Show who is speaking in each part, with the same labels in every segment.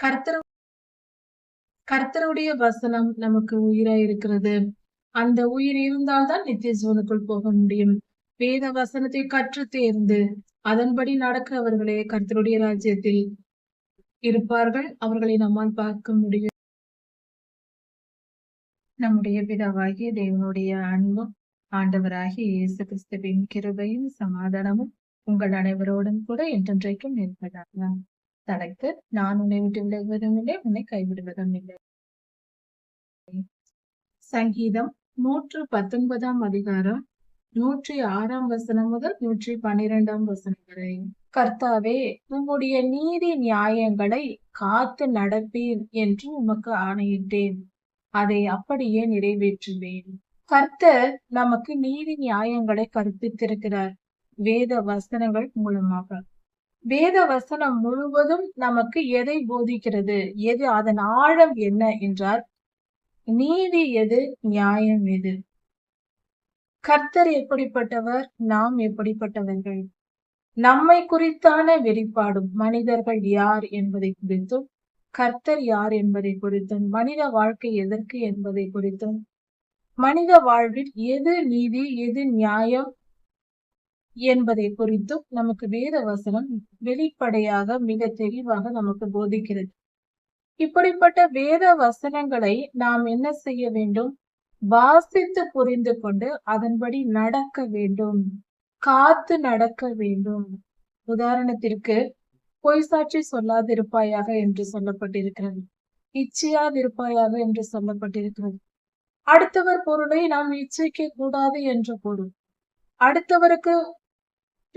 Speaker 1: கர்த்தர் கர்த்தருடைய வசனம் நமக்கு உயிரா இருக்கிறது. அந்த உயிர் இருந்தால்தான் நித்திய ஜீவனுக்குள் போக முடியும். வேத வசனத்தை கற்று தேர்ந்து அதன்படி நடக்கிறவர்களே கர்த்தருடைய ராஜ்யத்தில் இருப்பார்கள். அவர்களை நம்மால் பார்க்க முடியும். நம்முடைய பிதாவாகிய தேவனுடைய அன்பும் ஆண்டவராகிய இயேசு கிறிஸ்துவின் கிருபையும் சமாதானமும் உங்கள் அனைவரோடும் கூட என்றென்றைக்கும் இருப்பதாக. தலைத்து நான் உன்னை விட்டு விலகுவதும் இல்லை உன்னை கைவிடுவதும் இல்லை சங்கீதம் நூற்று பத்தொன்பதாம் அதிகாரம் நூற்றி ஆறாம் வசனம் முதல் நூற்றி பன்னிரெண்டாம் வசனம் வரை. கர்த்தாவே உம்முடைய நீதி நியாயங்களை காத்து நடப்பேன் என்று உமக்கு ஆணையிட்டேன். அதை அப்படியே நிறைவேற்றுவேன். கர்த்தர் நமக்கு நீதி நியாயங்களை கற்பித்திருக்கிறார். வேத வசனங்கள் மூலமாக. வேத வசனம் முழுவதும் நமக்கு எதை போதிக்கிறது? எது அதன் ஆழம் என்ன என்றால் நீதி எது நியாயம் எது? கர்த்தர் எப்படிப்பட்டவர்? நாம் எப்படிப்பட்டவர்கள்? நம்மை குறித்தான வெளிப்பாடும் மனிதர்கள் யார் என்பதை குறித்தும் கர்த்தர் யார் என்பதை குறித்தும் மனித வாழ்க்கை எதற்கு என்பதை குறித்தும் மனித வாழ்வில் எது நீதி எது நியாயம் என்பதை குறித்தும் நமக்கு வேத வசனம் வெளிப்படையாக மிக தெளிவாக நமக்கு போதிக்கிறது. இப்படிப்பட்ட வேத வசனங்களை நாம் என்ன செய்ய வேண்டும்? வாசித்து புரிந்து கொண்டு அதன்படி நடக்க வேண்டும். காத்து நடக்க வேண்டும். உதாரணத்திற்கு பொய் சாட்சி சொல்லாதிருப்பாயாக என்று சொல்லப்பட்டிருக்கிறது. இச்சையாதிருப்பாயாக என்று சொல்லப்பட்டிருக்கிறது. அடுத்தவர் பொருளை நாம் இச்சைக்க கூடாது என்ற பொருள். அடுத்தவருக்கு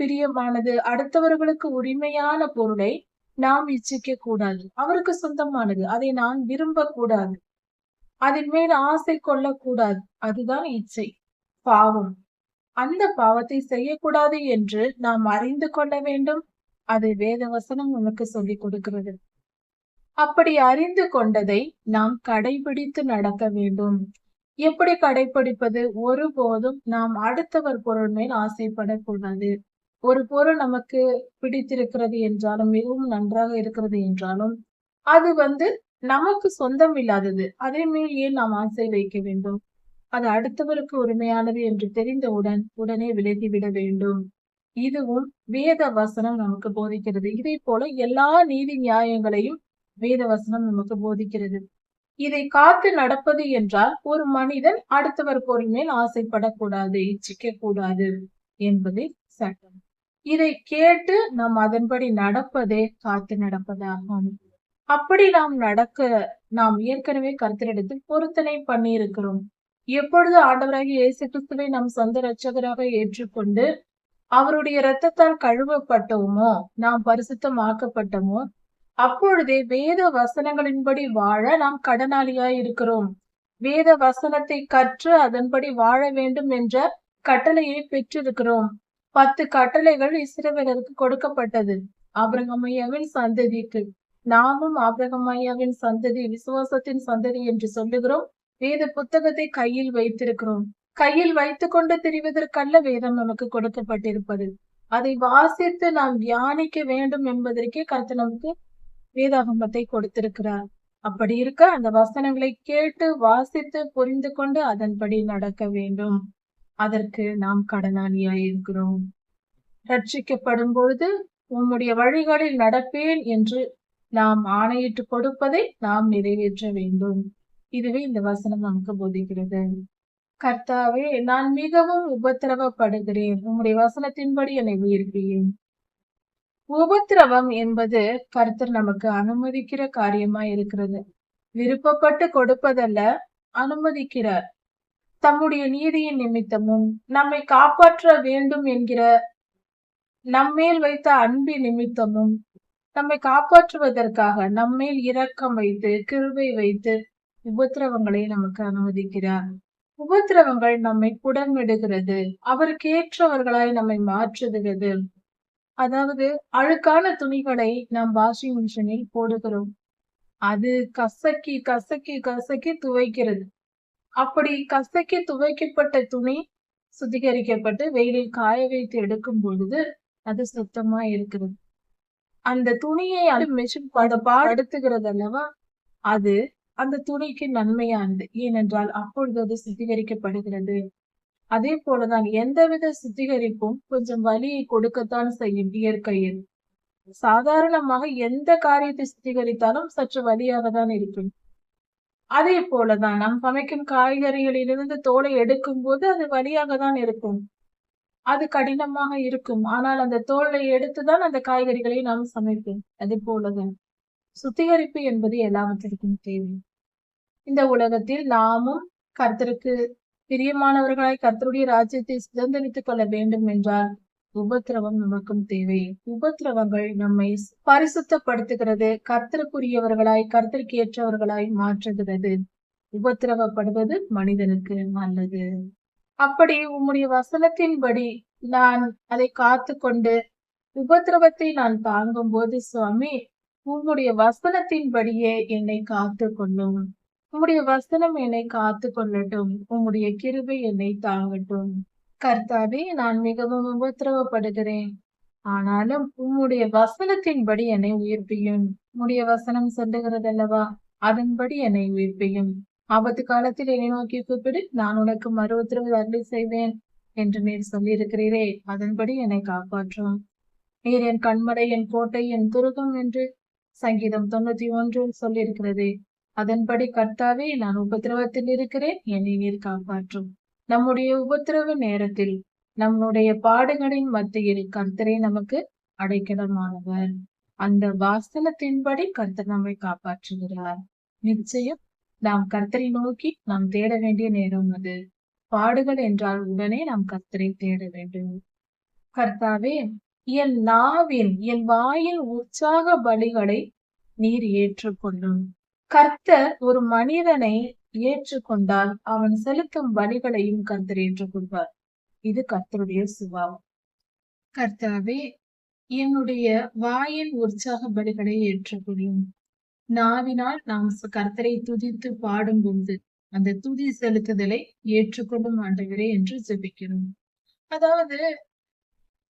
Speaker 1: பிரியமானது அடுத்தவர்களுக்கு உரிமையான பொருளை நாம் இச்சிக்க கூடாது அவருக்கு சொந்தமானது அதை நாம் விரும்பக்கூடாது. அதன் மேல் ஆசை கொள்ளக்கூடாது. அதுதான் இச்சை. பாவம். அந்த பாவத்தை செய்யக்கூடாது என்று நாம் அறிந்து கொள்ள வேண்டும். அது வேத வசனம் நமக்கு சொல்லிக் கொடுக்கிறது. அப்படி அறிந்து கொண்டதை நாம் கடைபிடித்து நடக்க வேண்டும். எப்படி கடைபிடிப்பது? ஒருபோதும் நாம் அடுத்தவர் பொருள் மேல் ஆசைப்படக்கூடாது. ஒரு பொருள் நமக்கு பிடித்திருக்கிறது என்றாலும் மிகவும் நன்றாக இருக்கிறது என்றாலும் அது வந்து நமக்கு சொந்தம் இல்லாதது. அதே மேல் ஏன் நாம் ஆசை வைக்க வேண்டும். அது அடுத்தவருக்கு உரிமையானது என்று தெரிந்தவுடன் உடனே விலகிவிட வேண்டும். இதுவும் வேத வசனம் நமக்கு போதிக்கிறது. இதே போல எல்லா நீதி நியாயங்களையும் வேத வசனம் நமக்கு போதிக்கிறது. இதை காத்து நடப்பது என்றால் ஒரு மனிதன் அடுத்தவர் பொருள் மேல் ஆசைப்படக்கூடாது இச்சிக்க கூடாது என்பதே சட்டம். இதை கேட்டு நாம் அதன்படி நடப்பதே காத்து நடப்பதாகும் அப்படி நாம் நடக்க நாம் ஏற்கனவே கருத்தரிடத்தில் பொருத்தனை பண்ணி இருக்கிறோம் எப்பொழுது ஆண்டவராக இயேசு கிறிஸ்துவை நம் சொந்த இரட்சகராக ஏற்றுக்கொண்டு அவருடைய இரத்தத்தால் கழுவப்பட்டோமோ நாம் பரிசுத்தமாக்கப்பட்டோமோ அப்பொழுதே வேத வசனங்களின்படி வாழ நாம் கடனாளியாய் இருக்கிறோம். வேத வசனத்தை கற்று அதன்படி வாழ வேண்டும் என்ற கட்டளையை பெற்றிருக்கிறோம். பத்து கட்டளைகள் இஸ்ரவேலருக்கு கொடுக்கப்பட்டது. ஆபிரகமையாவின் சந்ததிக்கு. நாமும் ஆபிரகமையாவின் சந்ததி விசுவாசத்தின் சந்ததி என்று சொல்லுகிறோம். வேத புத்தகத்தை கையில் வைத்திருக்கிறோம். கையில் வைத்துக் கொண்டு திரிவதற்கல்ல வேதம் நமக்கு கொடுக்கப்பட்டிருப்பது. அதை வாசித்து நாம் தியானிக்க வேண்டும் என்பதற்கே கருத்து நமக்கு வேதாகமத்தை கொடுத்திருக்கிறார். அப்படி இருக்க அந்த வசனங்களை கேட்டு வாசித்து புரிந்து கொண்டு அதன்படி நடக்க வேண்டும். அதற்கு நாம் கடனாளியாய் இருக்கிறோம். ரட்சிக்கப்படும் பொழுது உம்முடைய வழிகளில் நடப்பேன் என்று நாம் ஆணையிட்டு கொடுப்பதை நாம் நிறைவேற்ற வேண்டும். இதுவே இந்த வசனம் நமக்கு போதிக்கிறது. கர்த்தாவே நான் மிகவும் உபத்திரவப்படுகிறேன். உம்முடைய வசனத்தின்படி என்னை உயிர்ப்பியும் உபத்திரவம் என்பது கர்த்தர் நமக்கு அனுமதிக்கிற காரியமா இருக்கிறது. விருப்பப்பட்டு கொடுப்பதல்ல அனுமதிக்கிறார். தம்முடைய நீதியின் நிமித்தமும் நம்மை காப்பாற்ற வேண்டும் என்கிற நம்மேல் வைத்த அன்பின் நிமித்தமும் நம்மை காப்பாற்றுவதற்காக நம்மேல் இரக்கம் வைத்து கிருபை வைத்து உபத்திரவங்களை நமக்கு அனுமதிக்கிறார். உபத்திரவங்கள் நம்மை புடமிடுகிறது அவருக்கேற்றவர்களாய் நம்மை மாற்றுகிறது. அதாவது அழுக்கான துணிகளை நாம் வாஷிங் மிஷினில் போடுகிறோம். அது கசக்கி கசக்கி கசக்கி துவைக்கிறது. அப்படி கசக்கி துவைக்கப்பட்ட துணி சுத்திகரிக்கப்பட்டு வெயிலில் காய வைத்து எடுக்கும் பொழுது அது சுத்தமா இருக்கிறது. அந்த துணியை அது மிஷின் அந்த படுத்துகிறது அல்லவா? அது அந்த துணிக்கு நன்மையானது. ஏனென்றால் அப்பொழுது அது சுத்திகரிக்கப்படுகிறது. அதே போலதான் எந்தவித சுத்திகரிப்பும் கொஞ்சம் வலியை கொடுக்கத்தான் செய்யும் இயற்கையில். சாதாரணமாக எந்த காரியத்தை சுத்திகரித்தாலும் சற்று வழியாக தான் இருக்கும். அதே போலதான் நாம் சமைக்கும் காய்கறிகளிலிருந்து தோலை எடுக்கும் போது அது வழியாக தான் இருக்கும். அது கடினமாக இருக்கும். ஆனால் அந்த தோலை எடுத்துதான் அந்த காய்கறிகளை நாம் சமைப்போம். அது போலதான் சுத்திகரிப்பு என்பது எல்லாவற்றிற்கும் தேவை. இந்த உலகத்தில் நாமும் கர்த்தருக்கு பிரியமானவர்களாய் கர்த்தருடைய ராஜ்யத்தை சுதந்திரித்துக் கொள்ள வேண்டும் என்றால் உபத்திரவம் நமக்கும் தேவை. உபத்திரவங்கள் நம்மை பரிசுத்தப்படுத்துகிறது. கர்த்தருக்குரியவர்களாய் கர்த்தருக்கு ஏற்றவர்களாய் மாற்றுகிறது. உபத்திரவப்படுவது மனிதனுக்கு நல்லது. அப்படி உம்முடைய வசனத்தின்படி நான் அதை காத்து கொண்டு உபத்திரவத்தை நான் தாங்கும் போது சுவாமி உம்முடைய வசனத்தின்படியே என்னை காத்து கொள்ளும் உம்முடைய வசனம் என்னை காத்து கொள்ளட்டும் உம்முடைய கிருபை என்னை தாங்கட்டும். கர்த்தாவே நான் மிகவும் உபத்திரவப்படுகிறேன். ஆனாலும் உம்முடைய வசனத்தின்படி என்னை உயிர்ப்பியும். உம்முடைய வசனம் சொல்லுகிறதல்லவா? அதன்படி என்னை உயிர்ப்பியும். ஆபத்து காலத்தில் என்னை நோக்கி கூப்பிடு நான் உனக்கு மறு உத்தரவு அருளி செய்வேன் என்று நீர் சொல்லியிருக்கிறீரே அதன்படி என்னை காப்பாற்றும். நீர் என் கண்மடை என் கோட்டை என் துருகம் என்று சங்கீதம் தொண்ணூத்தி ஒன்றில் சொல்லியிருக்கிறது. அதன்படி கர்த்தாவே நான் உபத்திரவத்தில் இருக்கிறேன் என்னை நீர் காப்பாற்றும். நம்முடைய உபத்திரவ நேரத்தில் நம்முடைய பாடுகளின் மத்தியில் கர்த்தரே நமக்கு அடைக்கலமானவர். அந்த வாசனத்தின்படி கர்த்தர் நம்மை காப்பாற்றுகிறார். நிச்சயம் நாம் கர்த்தரை நோக்கி நாம் தேட வேண்டிய நேரம் அது. பாடுகள் என்றால் உடனே நாம் கர்த்தரை தேட வேண்டும். கர்த்தாவே என் நாவின் என் வாயின் உற்சாக பலிகளை நீர் ஏற்றுக்கொள்ளும். கர்த்தர் ஒரு மனிதனை ஏற்றுக்கொண்டால் அவன் செலுத்தும் வழிகளையும் கர்த்தர் ஏற்றுக்கொள்வார். இது கர்த்தருடைய சுபாவம். கர்த்தாவே என்னுடைய வாயின் உற்சாக பலிகளை ஏற்றுக்கொள்ளும். நாவினால் நாம் கர்த்தரை துதித்து பாடும்போது அந்த துதி செலுத்துதலை ஏற்றுக்கொள்ளும் ஆண்டவரே என்று ஜெபிக்கிறோம். அதாவது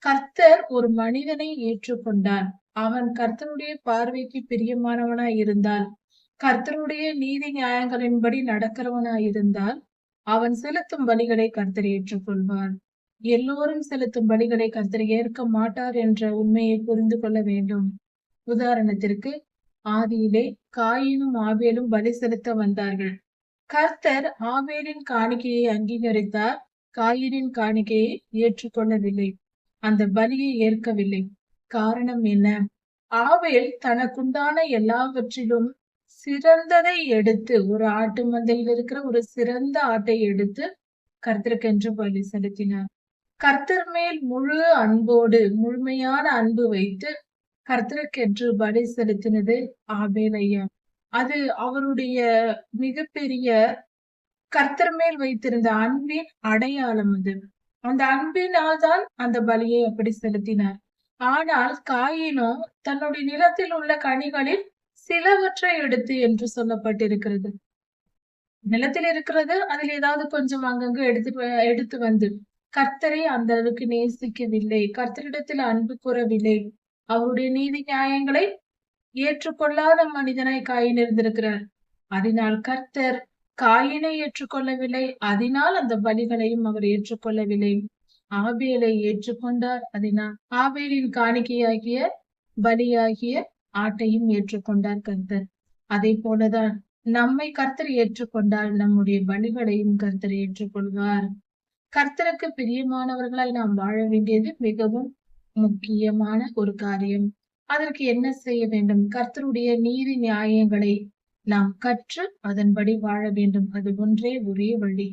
Speaker 1: கர்த்தர் ஒரு மனிதனை ஏற்றுக்கொண்டான் அவன் கர்த்தருடைய பார்வைக்கு பிரியமானவனாய் இருந்தால் கர்த்தருடைய நீதி நியாயங்களின்படி நடக்கிறவனாய் இருந்தால் அவன் செலுத்தும் பலிகளை கர்த்தர் ஏற்றுக்கொள்வார். எல்லோரும் செலுத்தும் பலிகளை கர்த்தர் ஏற்க மாட்டார் என்ற உண்மையை புரிந்து கொள்ள வேண்டும். உதாரணத்திற்கு ஆதியிலே காயினும் ஆவேலும் பலி செலுத்த வந்தார்கள். கர்த்தர் ஆவேலின் காணிக்கையை அங்கீகரித்தார் காயினின் காணிக்கையை ஏற்றுக்கொள்ளவில்லை. அந்த பலியை ஏற்கவில்லை. காரணம் என்ன? ஆவேல் தனக்குண்டான எல்லாவற்றிலும் சிறந்ததை எடுத்து ஒரு ஆட்டு மந்தையில் இருக்கிற ஒரு சிறந்த ஆட்டை எடுத்து கர்த்தருக்கென்று பலி செலுத்தினார். கர்த்தர் மேல் முழு அன்போடு முழுமையான அன்பு வைத்து கர்த்தருக்கென்று பலி செலுத்தினது ஆபேலையா அது அவருடைய மிகப்பெரிய கர்த்தர் மேல் வைத்திருந்த அன்பின் அடையாளம் அது. அந்த அன்பினால் தான் அந்த பலியை அப்படி செலுத்தினார். ஆனால் காயினோ தன்னுடைய நிலத்தில் உள்ள கனிகளில் சிலவற்றை எடுத்து என்று சொல்லப்பட்டிருக்கிறது. நிலத்தில் இருக்கிறது அதில் ஏதாவது கொஞ்சம் அங்கங்க எடுத்து எடுத்து வந்து கர்த்தரை அந்த அளவுக்கு நேசிக்கவில்லை கர்த்தரிடத்தில் அன்பு கூறவில்லை அவருடைய நீதி நியாயங்களை ஏற்றுக்கொள்ளாத மனிதனாய் காயின் இருந்திருக்கிறார் அதனால் கர்த்தர் காயினை ஏற்றுக்கொள்ளவில்லை அதனால் அந்த பலிகளையும் அவர் ஏற்றுக்கொள்ளவில்லை. ஆபேலை ஏற்றுக்கொண்டார் அதனால் ஆபேலின் காணிக்கையாகிய பலியாகிய ஆட்டையும் ஏற்றுக்கொண்டார் கர்த்தர். அதே போலதான் நம்மை கர்த்தர் ஏற்றுக்கொண்டால் நம்முடைய பலிகளையும் கர்த்தர் ஏற்றுக்கொள்வார். கர்த்தருக்கு பிரியமானவர்களாய் நாம் வாழ வேண்டியது மிகவும் முக்கியமான ஒரு காரியம். அதற்கு என்ன செய்ய வேண்டும்? கர்த்தருடைய நீதி நியாயங்களை நாம் கற்று அதன்படி வாழ வேண்டும். அது ஒன்றே ஒரே வழி.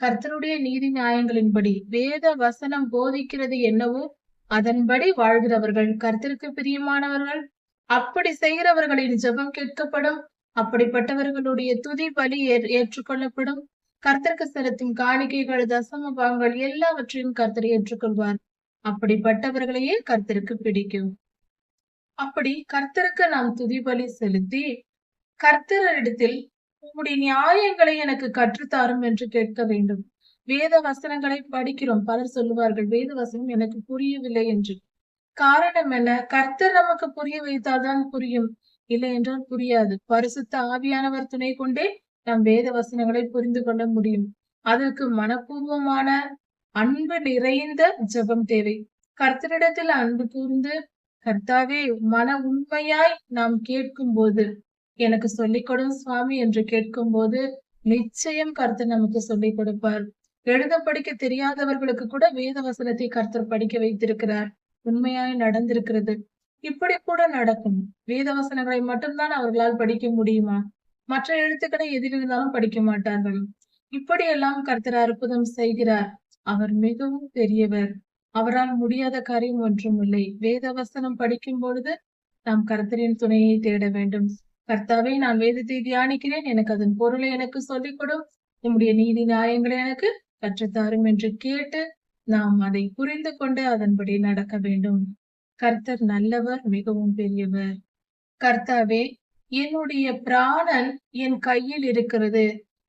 Speaker 1: கர்த்தருடைய நீதி நியாயங்களின்படி வேத வசனம் போதிக்கிறது என்னவோ அதன்படி வாழ்கிறவர்கள். கர்த்தருக்கு பிரியமானவர்கள் அப்படி செய்கிறவர்களின் ஜெபம் கேட்கப்படும். அப்படிப்பட்டவர்களுடைய துதி பலி ஏற்றுக்கொள்ளப்படும். கர்த்தருக்கு செலுத்தும் காணிக்கைகள் தசம பாகங்கள் எல்லாவற்றையும் கர்த்தர் ஏற்றுக்கொள்வார். அப்படிப்பட்டவர்களையே கர்த்தருக்கு பிடிக்கும். அப்படி கர்த்தருக்கு நாம் துதி பலி செலுத்தி கர்த்தரிடத்தில் உங்களுடைய நியாயங்களை எனக்கு கற்றுத்தாரும் என்று கேட்க வேண்டும். வேத வசனங்களை படிக்கிறோம். பலர் சொல்லுவார்கள் வேத வசனம் எனக்கு புரியவில்லை என்று. காரணம் என்ன? கர்த்தர் நமக்கு புரிய வைத்தால்தான் புரியும். இல்லை என்றால் புரியாது. பரிசுத்த ஆவியானவர் துணை கொண்டே நம் வேத வசனங்களை புரிந்து கொள்ள முடியும். அதற்கு மனப்பூர்வமான அன்பு நிறைந்த ஜெபம் தேவை. கர்த்தரிடத்தில் அன்பு கூர்ந்து கர்த்தாவே மன உண்மையாய் நாம் கேட்கும் போது எனக்கு சொல்லிக் கொடும் சுவாமி என்று கேட்கும் போது நிச்சயம் கர்த்தர் நமக்கு சொல்லிக் கொடுப்பார். எழுத படிக்க தெரியாதவர்களுக்கு கூட வேத வசனத்தை கர்த்தர் படிக்க வைத்திருக்கிறார். உண்மையாய் நடந்திருக்கிறது. இப்படி கூட நடக்கும். வேதவசனங்களை மட்டும்தான் அவர்களால் படிக்க முடியுமா? மற்ற எழுத்துக்களை எதிலிருந்தாலும் படிக்க மாட்டார்கள். இப்படியெல்லாம் கர்த்தர் அற்புதம் செய்கிறார். அவர் மிகவும் பெரியவர். அவரால் முடியாத காரியம் ஒன்றும் இல்லை வேதவசனம் படிக்கும் பொழுது நாம் கர்த்தரின் துணையை தேட வேண்டும். கர்த்தாவே நான் வேதத்தை தியானிக்கிறேன். எனக்கு அதன் பொருளை எனக்கு சொல்லிக் கொடும் உம்முடைய நீதி நியாயங்களை எனக்கு கற்றுத்தாரும் என்று கேட்டு நாம் அதை புரிந்து கொண்டு அதன்படி நடக்க வேண்டும். கர்த்தர் நல்லவர் மிகவும் பெரியவர். கர்த்தாவே என்னுடைய பிராணன் என் கையில் இருக்கிறது.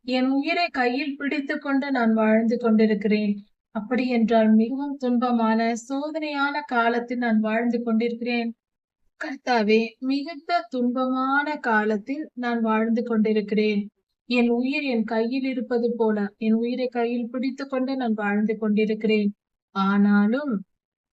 Speaker 1: என் உயிரை கையில் பிடித்து கொண்டு நான் வாழ்ந்து கொண்டிருக்கிறேன். அப்படி என்றால் மிகவும் துன்பமான சோதனையான காலத்தில் நான் வாழ்ந்து கொண்டிருக்கிறேன். கர்த்தாவே மிகுந்த துன்பமான காலத்தில் நான் வாழ்ந்து கொண்டிருக்கிறேன். என் உயிர் என் கையில் இருப்பது போல என் உயிரை கையில் பிடித்து கொண்டு நான் வாழ்ந்து கொண்டிருக்கிறேன். ஆனாலும்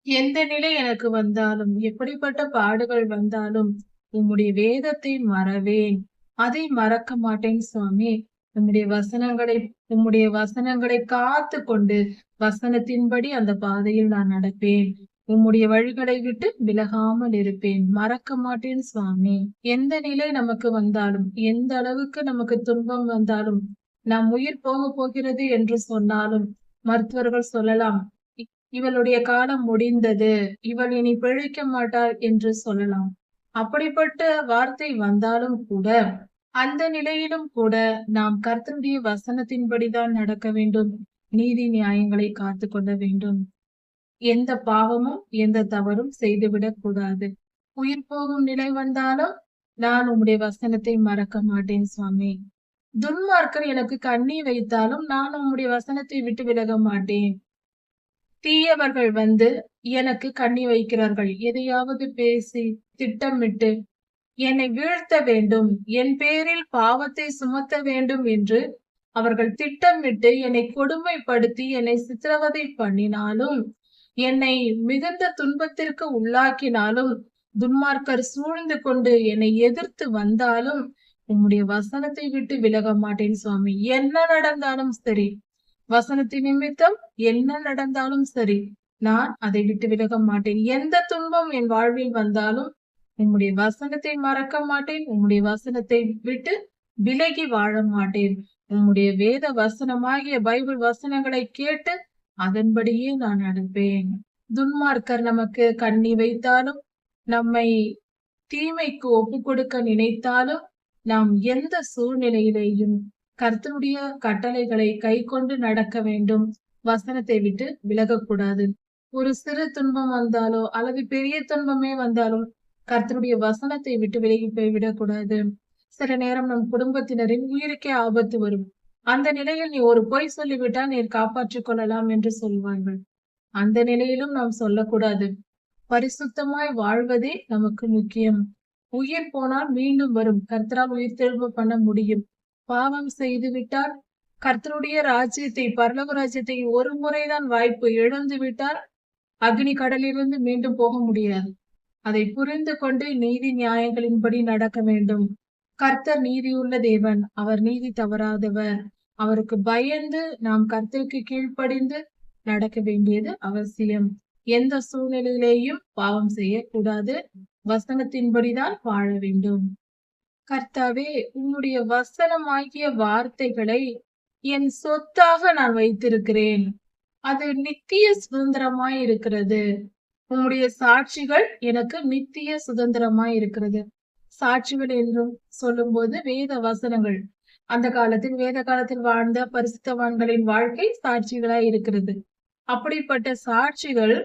Speaker 1: எந்த நிலை எனக்கு வந்தாலும் எப்படிப்பட்ட பாடுகள் வந்தாலும் உம்முடைய வேதத்தை மறவேன். அதை மறக்க மாட்டேன் சுவாமி. உம்முடைய வசனங்களை உம்முடைய வசனங்களை காத்து கொண்டு வசனத்தின்படி அந்த பாதையில் நான் நடப்பேன். உம்முடைய வழிகளை விட்டு விலகாமல் இருப்பேன். மறக்க மாட்டேன் சுவாமி. எந்த நிலை நமக்கு வந்தாலும் எந்த அளவுக்கு நமக்கு துன்பம் வந்தாலும் நம் உயிர் போக போகிறது என்று சொன்னாலும் மருத்துவர்கள் சொல்லலாம் "இ- இவளுடைய காலம் முடிந்தது இவள் இனி பிழைக்க மாட்டாள் என்று சொல்லலாம். அப்படிப்பட்ட வார்த்தை வந்தாலும் கூட அந்த நிலையிலும் கூட நாம் கர்த்தனுடைய வசனத்தின்படிதான் நடக்க வேண்டும். நீதி நியாயங்களை காத்து கொள்ள வேண்டும். எந்த பாவமும் எந்த தவறும் செய்துவிடக் கூடாது. உயிர் போகும் நிலை வந்தாலும் நான் உம்முடைய வசனத்தை மறக்க மாட்டேன் சுவாமி. துன்மார்க்கர் எனக்கு கண்ணி வைத்தாலும் நான் உம்முடைய வசனத்தை விட்டு விலக மாட்டேன். தீயவர்கள் வந்து எனக்கு கண்ணி வைக்கிறார்கள். எதையாவது பேசி திட்டமிட்டு என்னை வீழ்த்த வேண்டும் என் பேரில் பாவத்தை சுமத்த வேண்டும் என்று அவர்கள் திட்டமிட்டு என்னை கொடுமைப்படுத்தி என்னை சித்திரவதை பண்ணினாலும் என்னை மிகுந்த துன்பத்திற்கு உள்ளாக்கினாலும் துன்மார்க்கர் சூழ்ந்து கொண்டு என்னை எதிர்த்து வந்தாலும் உம்முடைய வசனத்தை விட்டு விலக மாட்டேன் சுவாமி. என்ன நடந்தாலும் சரி வசனத்தின் நிமித்தம் என்ன நடந்தாலும் சரி நான் அதை விட்டு விலக மாட்டேன். எந்த துன்பம் என் வாழ்வில் வந்தாலும் உம்முடைய வசனத்தை மறக்க மாட்டேன். உம்முடைய வசனத்தை விட்டு விலகி வாழ மாட்டேன். உம்முடைய வேத வசனமாகிய பைபிள் வசனங்களை கேட்டு அதன்படியே நான் நடப்பேன். துன்மார்க்கர் நமக்கு கண்ணி வைத்தாலும் நம்மை தீமைக்கு ஒப்பு கொடுக்க நினைத்தாலும் நாம் எந்த சூழ்நிலையிலேயும் கர்த்தனுடைய கட்டளைகளை கை கொண்டு நடக்க வேண்டும். வசனத்தை விட்டு விலகக்கூடாது. ஒரு சிறு துன்பம் வந்தாலோ அல்லது பெரிய துன்பமே வந்தாலும் கர்த்தனுடைய வசனத்தை விட்டு விலகி போய் விடக்கூடாது சில நேரம் நம் குடும்பத்தினரின் உயிருக்கே ஆபத்து வரும். அந்த நிலையில் நீ ஒரு பொய் சொல்லிவிட்டால் நீர் காப்பாற்றிக் கொள்ளலாம் என்று சொல்வார்கள். அந்த நிலையிலும் நாம் சொல்லக்கூடாது. பரிசுத்தமாய் வாழ்வதே நமக்கு முக்கியம். உயிர் போனால் மீண்டும் வரும். கர்த்தரால் உயிர் திரும்ப பண்ண முடியும். பாவம் செய்து விட்டால் கர்த்தருடைய ராஜ்யத்தை பரலோக ராஜ்யத்தை ஒரு முறைதான் வாய்ப்பு இழந்து விட்டால் அக்னி கடலிலிருந்து மீண்டும் போக முடியாது. அதை புரிந்து கொண்டு நீதி நியாயங்களின்படி நடக்க வேண்டும். கர்த்தர் நீதியுள்ள தேவன். அவர் நீதி தவறாதவர். அவருக்கு பயந்து நாம் கர்த்தருக்கு கீழ்ப்படிந்து நடக்க வேண்டியது அவசியம். எந்த சூழ்நிலையிலேயும் பாவம் செய்யக்கூடாது. வசனத்தின்படிதான் வாழ வேண்டும். கர்த்தாவே உன்னுடைய வசனமாகிய வார்த்தைகளை என் சொத்தாக நான் வைத்திருக்கிறேன். அது நித்திய சுதந்திரமாய் இருக்கிறது உன்னுடைய சாட்சிகள் எனக்கு நித்திய சுதந்திரமாய் இருக்கிறது சாட்சிகள் என்றும் சொல்லும்போது வேத வசனங்கள் அந்த காலத்தில் வேத காலத்தில் வாழ்ந்த பரிசுத்தவான்களின் வாழ்க்கை சாட்சிகளாய் இருக்கிறது. அப்படிப்பட்ட சாட்சிகள்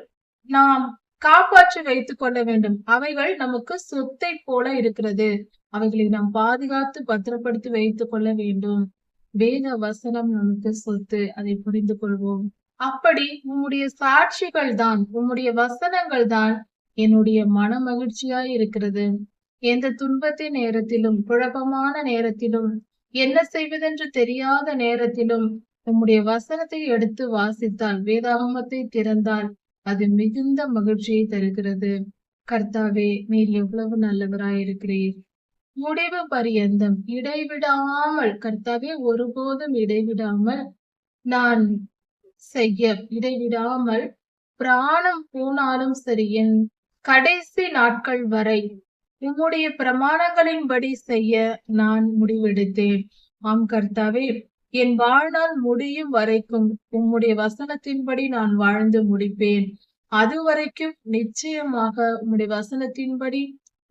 Speaker 1: நாம் காப்பாற்றி வைத்துக் கொள்ள வேண்டும். அவைகள் நமக்கு சொத்தை போல இருக்கிறது. அவைகளை நாம் பாதுகாத்து பத்திரப்படுத்தி வைத்துக் கொள்ள வேண்டும். வேத வசனம் நமக்கு சொத்து அதை புரிந்து கொள்வோம். அப்படி உம்முடைய சாட்சிகள் தான் உம்முடைய வசனங்கள் தான் என்னுடைய மன மகிழ்ச்சியாய் இருக்கிறது. எந்த துன்பத்தின் நேரத்திலும் குழப்பமான நேரத்திலும் என்ன செய்வதென்று தெரியாத நேரத்திலும் நம்முடைய வசனத்தை எடுத்து வாசித்தால் வேதாகமத்தை திறந்தால் அது மிகுந்த மகிழ்ச்சியை தருகிறது. கர்த்தாவே நீர் எவ்வளவு நல்லவராயிருக்கிறீர். முடிவு பரியந்தம். இடைவிடாமல் கர்த்தாவே ஒருபோதும் இடைவிடாமல் நான் செய்ய இடைவிடாமல் பிராணம் போனாலும் சரி என் கடைசி நாட்கள் வரை உம்முடைய பிரமாணங்களின்படி செய்ய நான் முடிவெடுத்தேன். ஆம் கர்த்தாவே என் வாழ்நாள் முடியும் வரைக்கும் உம்முடைய வசனத்தின்படி நான் வாழ்ந்து முடிப்பேன். அது வரைக்கும் நிச்சயமாக உம்முடைய வசனத்தின்படி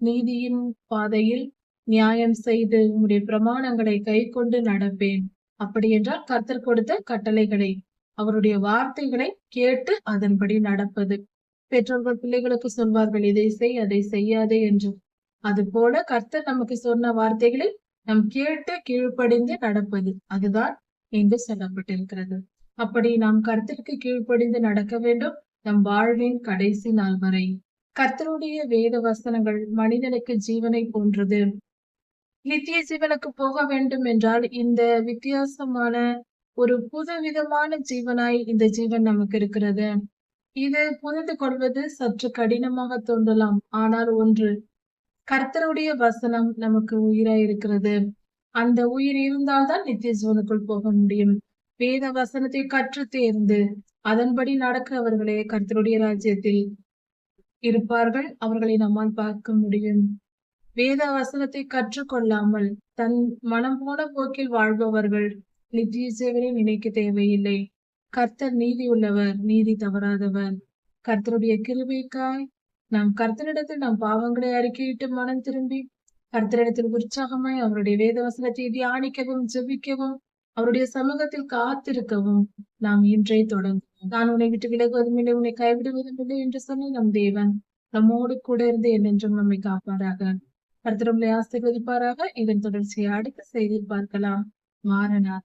Speaker 1: நீதியின் பாதையில் நியாயம் செய்து உம்முடைய பிரமாணங்களை கை கொண்டு நடப்பேன். அப்படி என்றால் கர்த்தர் கொடுத்த கட்டளைகளை அவருடைய வார்த்தைகளை கேட்டு அதன்படி நடப்பது. பெற்றோர்கள் பிள்ளைகளுக்கு சொல்வார்கள் இதை செய் அதை செய்யாதே என்று. அது போல கர்த்தர் நமக்கு சொன்ன வார்த்தைகளை நாம் கேட்டு கீழ்ப்படிந்து நடப்பது. அதுதான் இங்கு சொல்லப்பட்டிருக்கிறது. அப்படி நாம் கர்த்தருக்கு கீழ்ப்படிந்து நடக்க வேண்டும் நம் வாழ்வின் கடைசி நாள் வரை. கர்த்தருடைய வேத வசனங்கள் மனிதனுக்கு ஜீவனை போன்றது. நித்திய ஜீவனுக்கு போக வேண்டும் என்றால் இந்த வித்தியாசமான ஒரு புது விதமான ஜீவனாய் இந்த ஜீவன் நமக்கு இருக்கிறது. இது புரிந்து கொள்வது சற்று கடினமாக தோன்றலாம். ஆனால் ஒன்று கர்த்தருடைய வசனம் நமக்கு உயிரா இருக்கிறது. அந்த உயிர் இருந்தால்தான் நித்திய ஜீவனுக்குள் போக முடியும். வேத வசனத்தை கற்று தேர்ந்து அதன்படி நடக்கிறவர்களே கர்த்தருடைய ராஜ்யத்தில் இருப்பார்கள். அவர்களை நம்மால் பார்க்க முடியும். வேத வசனத்தை கற்றுக்கொள்ளாமல் தன் மனம் போன போக்கில் வாழ்பவர்கள் நித்திய ஜீவனை நினைக்க தேவையில்லை. கர்த்தர் நீதி உள்ளவர் நீதி தவறாதவர். கர்த்தருடைய கிருபைக்காய் நாம் கர்த்தரிடத்தில் நாம் பாவங்களை அறிக்கையிட்டு மனம் திரும்பி கர்த்தரிடத்தில் உற்சாகமாய் அவருடைய வேத வசனத்தை தியானிக்கவும் ஜெபிக்கவும் அவருடைய சமூகத்தில் காத்திருக்கவும் நாம் இன்றே தொடங்கும் நான் உன்னை விட்டு விலகுவதும் இல்லை உன்னை கைவிடுவதும் இல்லை என்று சொன்ன நம் தேவன் நம்மோடு கூட இருந்து என்றென்றும் நம்மை காப்பாராக. கர்த்தர் உங்களை ஆசீர்வதிப்பாராக. இதன் தொடர்ச்சியை அடுத்த செய்தியில் பார்க்கலாம். மாறனாக.